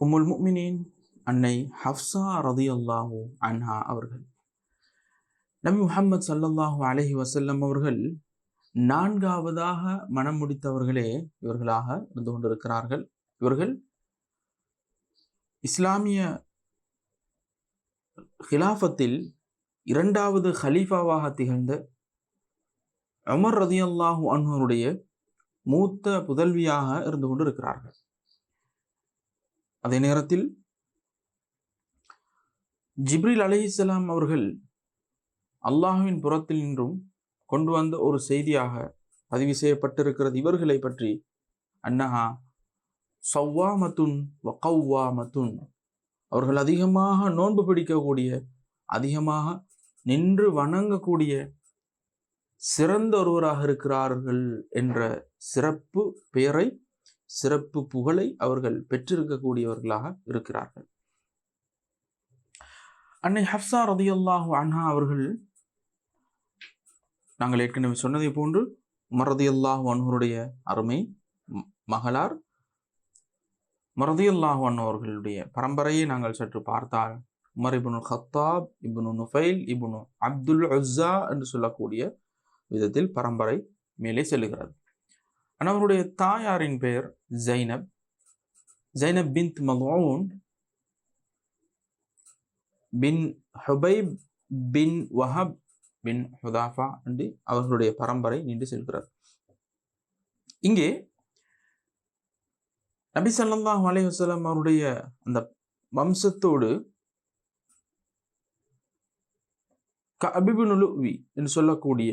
உம்முல் முக்மினின் அன்னை ஹப்சா ரதியல்லாஹு அன்ஹா அவர்கள். நபி முஹம்மது சல்லல்லாஹூ அலஹி வசல்லம் அவர்கள் நான்காவதாக மனம் முடித்தவர்களே இவர்களாக இருந்து கொண்டிருக்கிறார்கள். இவர்கள் இஸ்லாமிய ஹிலாஃபத்தில் இரண்டாவது ஹலீஃபாவாக திகழ்ந்த அமர் ரதியல்லாஹு அன்வருடைய மூத்த புதல்வியாக இருந்து கொண்டிருக்கிறார்கள். அதே நேரத்தில் ஜிப்ரில் அலைஹிஸ்ஸலாம் அவர்கள் அல்லாஹுவின் புறத்தில் நின்றும் கொண்டு வந்த ஒரு செய்தியாக பதிவு செய்யப்பட்டிருக்கிறது. இவர்களை பற்றி அன்னஹா சவ்வாமத்துன் வகவ்வாமத்துன் அவர்கள் அதிகமாக நோன்பு பிடிக்கக்கூடிய அதிகமாக நின்று வணங்கக்கூடிய சிறந்த ஒருவராக இருக்கிறார்கள் என்ற சிறப்பு பெயரை சிறப்பு புகழை அவர்கள் பெற்றிருக்கக்கூடியவர்களாக இருக்கிறார்கள். அன்னை ஹப்சா ரதியுல்லாஹு அன்ஹா அவர்கள் நாங்கள் ஏற்கனவே சொன்னதை போன்று மரதியுல்லாஹு அன்ஹருடைய அருமை மகளார் மரதியுல்லாஹு அன்ஹவர்களுடைய பரம்பரையை நாங்கள் சற்று பார்த்தால் உமர் இபுனு ஹத்தாப் இபுனு நுஃபைல் இபுனு அப்துல் உஸ்ஸா என்று சொல்லக்கூடிய விதத்தில் பரம்பரை மேலே செல்லுகிறது. ஆனால் அவருடைய தாயாரின் பெயர் ஜைனப். ஜைனப் பின் மகோன் பின் ஹுபைப் பின் வஹப் பின் ஹுதாஃபா என்று அவர்களுடைய பரம்பரை நின்று செல்கிறார். இங்கே நபி சல்லாஹ் அலைஹி அவருடைய அந்த வம்சத்தோடு அபிபுனுலுவி என்று சொல்லக்கூடிய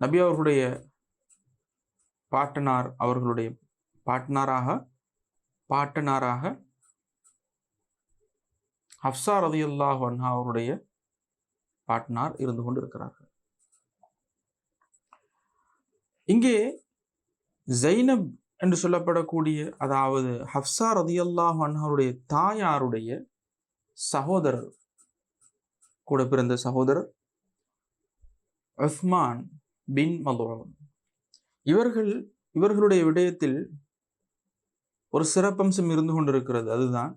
நபி அவர்களுடைய பாட்டனார் அவர்களுடைய பாட்டனாராக பாட்டனாராக ஹப்சா ரதியுல்லாஹ் அன்ஹா அவருடைய பாட்னார் இருந்து கொண்டிருக்கிறார்கள். இங்கே ஜைனப் என்று சொல்லப்படக்கூடிய அதாவது ஹப்சா ரதியுல்லாஹ் அன்ஹாருடைய தாயாருடைய சகோதரர் கூட பிறந்த சகோதரர் உஸ்மான் பின் மலூன். இவர்கள் இவர்களுடைய விடயத்தில் ஒரு சிறப்பம்சம் இருந்து கொண்டிருக்கிறது. அதுதான்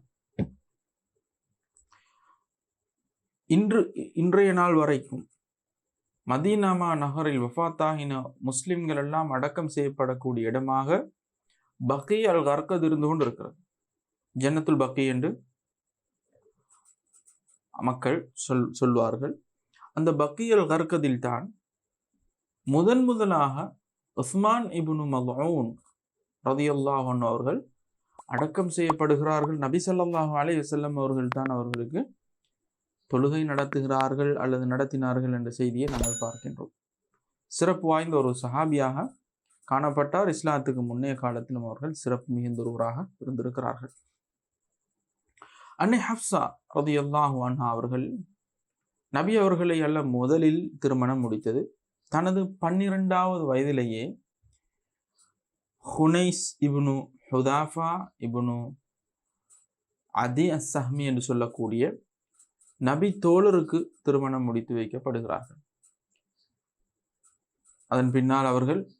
இன்று இன்றைய நாள் வரைக்கும் மதீனாமா நகரில் வஃபாத்தாகின முஸ்லிம்கள் எல்லாம் அடக்கம் செய்யப்படக்கூடிய இடமாக பக்கி அல் கர்கத் இருந்து கொண்டு இருக்கிறது ஜன்னத்துல் பக்கி என்று மக்கள் சொல் சொல்வார்கள். அந்த பக்கி அல் கர்கதில் தான் முதன் முதலாக உஸ்மான் இபுனு மலூன் ரதியல்லாஹு அவர்கள் அடக்கம் செய்யப்படுகிறார்கள். நபி ஸல்லல்லாஹு அலை வசல்லம் அவர்கள் தான் அவர்களுக்கு தொழுகை நடத்துகிறார்கள் அல்லது நடத்தினார்கள் என்ற செய்தியை நாங்கள் பார்க்கின்றோம். சிறப்பு வாய்ந்த ஒரு சஹாபியாக காணப்பட்டார். இஸ்லாத்துக்கு முன்னைய காலத்திலும் அவர்கள் சிறப்பு மிகுந்த ஒருவராக இருந்திருக்கிறார்கள். அன்னை ஹப்சா ரதியல்லாஹு அன்ஹா அவர்கள் நபி அவர்களை அல்ல முதலில் திருமணம் முடித்தது. தனது பன்னிரெண்டாவது வயதிலேயே ஹுனைஸ் இப்னு ஹுதாஃபா இப்னு அதி அஸ்ஸஹ்மி என்று சொல்லக்கூடிய நபி தோழருக்கு திருமணம் முடித்து வைக்கப்படுகிறார்கள். அதன் பின்னால் அவர்கள்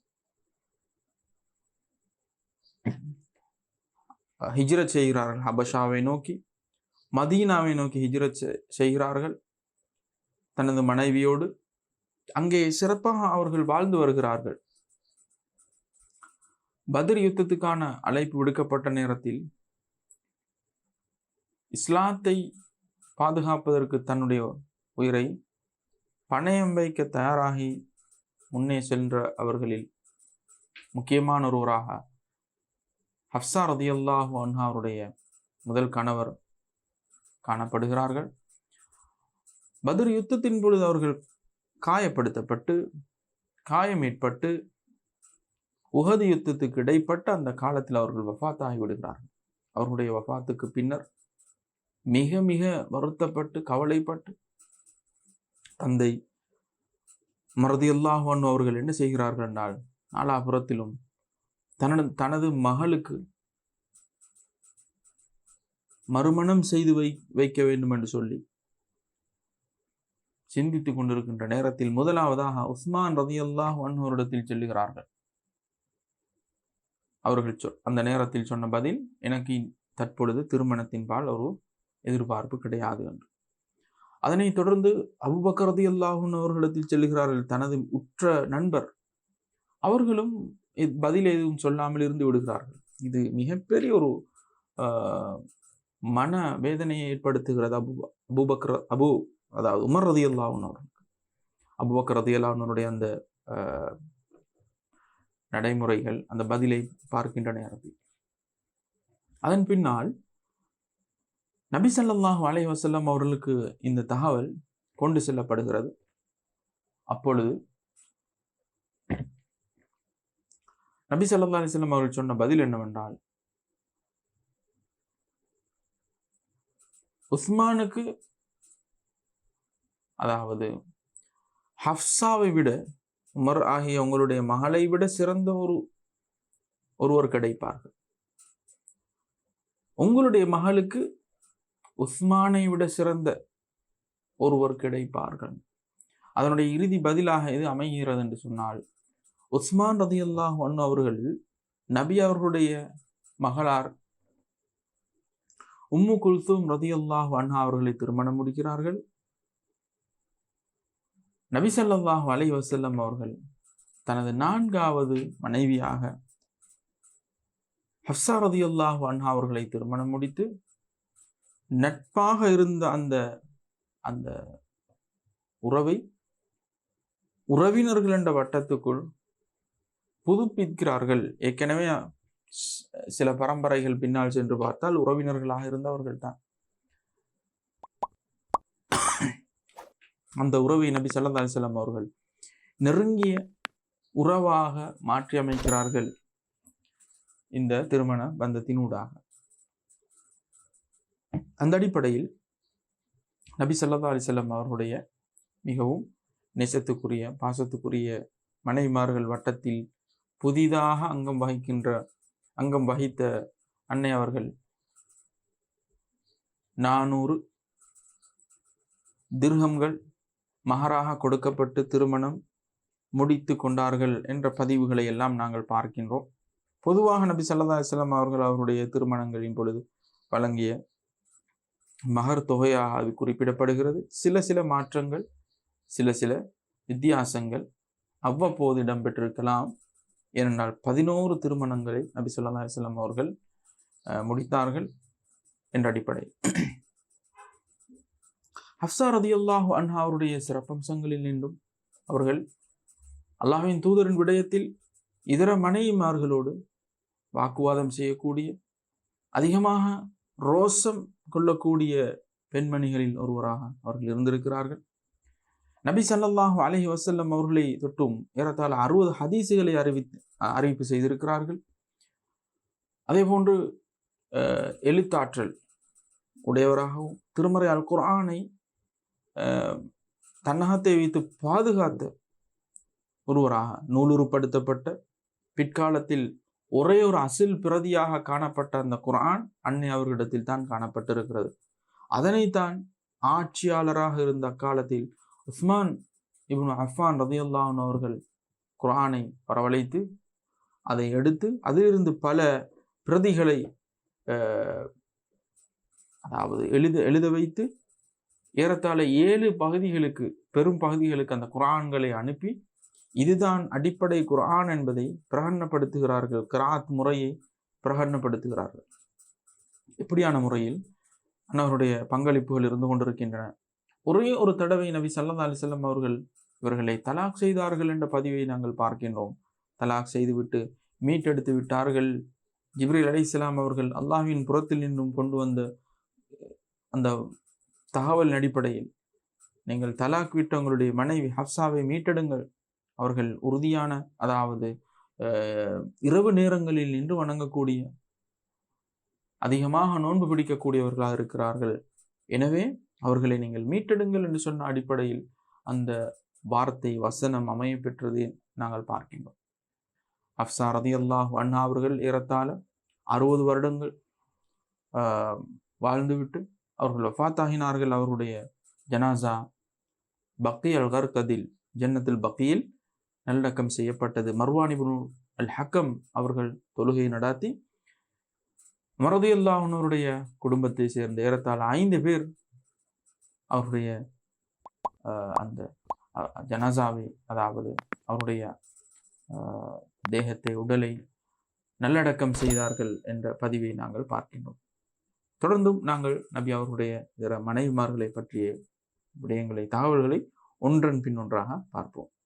ஹிஜ்ரத் செய்கிறார்கள். ஹபஷாவை நோக்கி மதீனாவை நோக்கி ஹிஜ்ரத் செ- செய்கிறார்கள். தனது மனைவியோடு அங்கே சிறப்பாக அவர்கள் வாழ்ந்து வருகிறார்கள். பத்ர் யுத்தத்துக்கான அழைப்பு விடுக்கப்பட்ட நேரத்தில் இஸ்லாத்தை பாதுகாப்பதற்கு தன்னுடைய உயிரை பணயம் வைக்க தயாராகி முன்னே சென்ற அவர்களில் முக்கியமான ஒருவராக ஹப்சா ரதியல்லாஹு அன்ஹா அவருடைய முதல் கணவர் காணப்படுகிறார்கள். பத்ர் யுத்தத்தின் பொழுது அவர்கள் காயப்படுத்தப்பட்டு காயம் ஏற்பட்டு உகது யுத்தத்துக்கு இடைப்பட்ட அந்த காலத்தில் அவர்கள் வஃபாத்தாகி விடுகிறார்கள். அவர்களுடைய வஃபாத்துக்கு பின்னர் மிக மிக வருத்தப்பட்டு கவலைப்பட்டு தந்தை மறதியல்லாஹன் அவர்கள் என்ன செய்கிறார்கள் என்றால் நாலாபுரத்திலும் தனது தனது மகளுக்கு மறுமணம் செய்து வை வைக்க வேண்டும் என்று சொல்லி சிந்தித்துக் கொண்டிருக்கின்ற நேரத்தில் முதலாவதாக உஸ்மான் ரதியல்லாஹ் அன்ஹோரிடத்தில் செல்லுகிறார்கள். அவர்கள் சொ அந்த நேரத்தில் சொன்ன பதில் எனக்கு தற்பொழுது திருமணத்தின் பால் ஒரு எதிர்பார்ப்பு கிடையாது என்று. அதனைத் தொடர்ந்து அபுபக்கரதி அல்லாஹூன் அவர்களிடத்தில் செல்கிறார்கள் தனது உற்ற நண்பர். அவர்களும் பதில் எதுவும் சொல்லாமல் இருந்து விடுகிறார்கள். இது மிகப்பெரிய ஒரு மன வேதனையை ஏற்படுத்துகிறது. அபு அபுபக்ர அபு அதாவது உமர் ரதி அல்லாஹூன் அவர்களுக்கு அபுபக்கர் ரதி அல்லாஹனுடைய அந்த நடைமுறைகள் அந்த பதிலை பார்க்கின்ற நேரத்தில் அதன் பின்னால் நபி சல்லாஹு அலை வசல்லம் அவர்களுக்கு இந்த தகவல் கொண்டு செல்லப்படுகிறது. அப்பொழுது நபி சல்லா அலிஸ்லாம் அவர்கள் சொன்ன பதில் என்னவென்றால் உஸ்மானுக்கு அதாவது ஹப்சாவை விட உமர் ஆகிய உங்களுடைய மகளை விட சிறந்த ஒரு ஒருவர் கிடைப்பார்கள். உங்களுடைய மகளுக்கு உஸ்மானை விட சிறந்த ஒருவர் கிடைப்பார்கள். அதனுடைய இறுதி பதிலாக இது அமைகிறது என்று சொன்னால் உஸ்மான் ரதி அல்லாஹ் அவர்கள் நபி அவர்களுடைய மகளார் உம்மு குல்தும் ரதி அல்லாஹ் அண்ணா அவர்களை திருமணம் முடிக்கிறார்கள். நபிசல்லாஹ் அலை வசல்லம் அவர்கள் தனது நான்காவது மனைவியாக ஹப்சா ரதி அல்லாஹ் அண்ணா அவர்களை திருமணம் முடித்து நட்பாக இருந்த அந்த அந்த உறவை உறவினர்கள் என்ற வட்டத்துக்குள் புதுப்பிக்கிறார்கள். ஏற்கனவே சில பரம்பரைகள் பின்னால் சென்று பார்த்தால் உறவினர்களாக இருந்தவர்கள் தான் அந்த உறவை நபி சல்லா அலிசல்லாம் அவர்கள் நெருங்கிய உறவாக மாற்றி அமைக்கிறார்கள். இந்த திருமண பந்தத்தினூடாக அந்த அடிப்படையில் நபி சல்லா அலிசல்லாம் அவர்களுடைய மிகவும் நேசத்துக்குரிய பாசத்துக்குரிய மனைவிமார்கள் வட்டத்தில் புதிதாக அங்கம் வகிக்கின்ற அங்கம் வகித்த அன்னை அவர்கள் நானூறு திருகங்கள் மகராக கொடுக்கப்பட்டு திருமணம் முடித்து கொண்டார்கள் என்ற பதிவுகளை எல்லாம் நாங்கள் பார்க்கின்றோம். பொதுவாக நபி சல்லா இஸ்லாம் அவர்கள் அவருடைய திருமணங்களின் பொழுது வழங்கிய மகர் தொகையாக அது குறிப்பிடப்படுகிறது. சில சில மாற்றங்கள் சில சில வித்தியாசங்கள் அவ்வப்போது இடம்பெற்றிருக்கலாம். ஏனென்றால் பதினோரு திருமணங்களை நபி சொல்லா அலிஸ்லாம் அவர்கள் முடித்தார்கள் என்ற அடிப்படை. ஹப்சா ரதியல்லாஹு அன்ஹா அவருடைய சிறப்பம்சங்களில் நின்றும் அவர்கள் அல்லாஹின் தூதரின் விடயத்தில் இதர மனைவிமார்களோடு வாக்குவாதம் செய்யக்கூடிய அதிகமாக ரோசம் கொள்ளக்கூடிய பெண்மணிகளில் ஒருவராக அவர்கள் இருந்திருக்கிறார்கள். நபி சல்லாஹூ அலஹி வசல்லம் அவர்களை தொட்டும் ஏறத்தாழ அறுபது ஹதீசுகளை அறிவித்து அறிவிப்பு செய்திருக்கிறார்கள். அதே போன்று எழுத்தாற்றல் உடையவராகவும் திருமறை அல் குரானை தன்னகத்தை வைத்து பாதுகாத்த ஒருவராக நூலுறுப்படுத்தப்பட்ட பிற்காலத்தில் ஒரே ஒரு அசில் பிரதியாக காணப்பட்ட அந்த குரான் அன்னை அவர்களிடத்தில் தான் காணப்பட்டிருக்கிறது. அதனைத்தான் ஆட்சியாளராக இருந்த அக்காலத்தில் உஸ்மான் இப்னு அஃபான் ரதியுல்லான் அவர்கள் குரானை வரவழைத்து அதை எடுத்து அதிலிருந்து பல பிரதிகளை அதாவது எழுத எழுத வைத்து ஏறத்தாழ ஏழு பகுதிகளுக்கு பெரும் பகுதிகளுக்கு அந்த குரான்களை அனுப்பி இதுதான் அடிப்படை குரான் என்பதை பிரகடனப்படுத்துகிறார்கள். கிராத் முறையை பிரகடனப்படுத்துகிறார்கள். இப்படியான முறையில் அன்னவருடைய பங்களிப்புகள் இருந்து கொண்டிருக்கின்றன. ஒரே ஒரு தடவை நபி சல்லா அலிசல்லம் அவர்கள் இவர்களை தலாக் செய்தார்கள் என்ற பதிவை நாங்கள் பார்க்கின்றோம். தலாக் செய்துவிட்டு மீட்டெடுத்து விட்டார்கள். ஜிப்ரில் அலி இஸ்லாம் அவர்கள் அல்லாஹின் புறத்தில் நின்றும் கொண்டு வந்த அந்த தகவல் அடிப்படையில் நீங்கள் தலாக் விட்டு உங்களுடைய மனைவி ஹப்சாவை மீட்டெடுங்கள். அவர்கள் உறுதியான அதாவது இரவு நேரங்களில் நின்று வணங்கக்கூடிய அதிகமாக நோன்பு பிடிக்கக்கூடியவர்களாக இருக்கிறார்கள். எனவே அவர்களை நீங்கள் மீட்டெடுங்கள் என்று சொன்ன அடிப்படையில் அந்த வார்த்தை வசனம் அமைய பெற்றது நாங்கள் பார்க்கின்றோம். அப்சா ரதி அல்லாஹ் அண்ணா அவர்கள் ஏறத்தாழ அறுபது வருடங்கள் வாழ்ந்துவிட்டு அவர்கள் வஃத்தாகினார்கள். அவருடைய ஜனாசா பக்தி அல் கர்கதில் ஜன்னத்தில் பக்தியில் நல்லடக்கம் செய்யப்பட்டது. மர்வானிபுனு அல் ஹக்கம் அவர்கள் தொழுகை நடாத்தி மரதியுல்லாஹனுடைய குடும்பத்தை சேர்ந்த ஏறத்தாழ ஐந்து பேர் அவருடைய அஹ், அந்த அஹ், ஜனாசாவை அதாவது அவருடைய தேகத்தை உடலை நல்லடக்கம் செய்தார்கள் என்ற பதிவை நாங்கள் பார்க்கின்றோம். தொடர்ந்தும் நாங்கள் நபி அவர்களுடைய இதர மனைவிமார்களை பற்றிய விடயங்களை தகவல்களை ஒன்றன் பின் ஒன்றாக பார்ப்போம்.